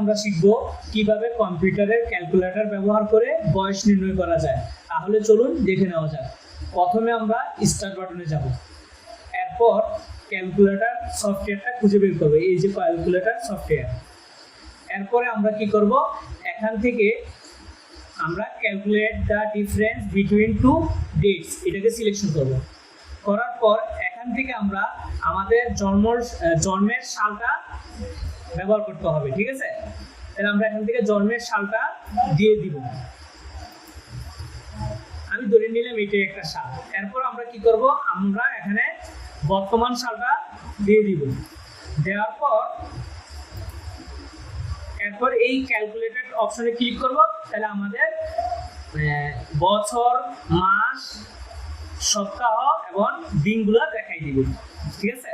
আমরা শিখব কীভাবে কম্পিউটারের ক্যালকুলেটর ব্যবহার করে বয়স নির্ণয় করা যায়। তাহলে চলুন দেখে নেওয়া যাক। প্রথমে আমরা স্টার্ট বাটনে যাব। এরপর ক্যালকুলেটর সফটওয়্যারটা খুঁজে বের করব, এই যে ক্যালকুলেটর সফটওয়্যার। এরপরে আমরা কি করব? এখান থেকে আমরা calculate the difference between two dates এটাকে সিলেকশন করব। করার পর এখান থেকে আমরা আমাদের জন্ম জন্মের সালটা ব্যবহার করতে হবে, ঠিক আছে? তাহলে আমরা এখান থেকে জন্মের সালটা দিয়ে দিব। আমি ধরে নিলাম এটাই একটা সাল। এরপর আমরা কি করব? আমরা এখানে বর্তমান সালটা দিয়ে দিব। দেওয়ার পর, এরপর এই ক্যালকুলেটেড অপশনে ক্লিক করব। তাহলে আমাদের বছর, মাস, সপ্তাহ এবং দিনগুলো দেখাই দিবে। ঠিক আছে?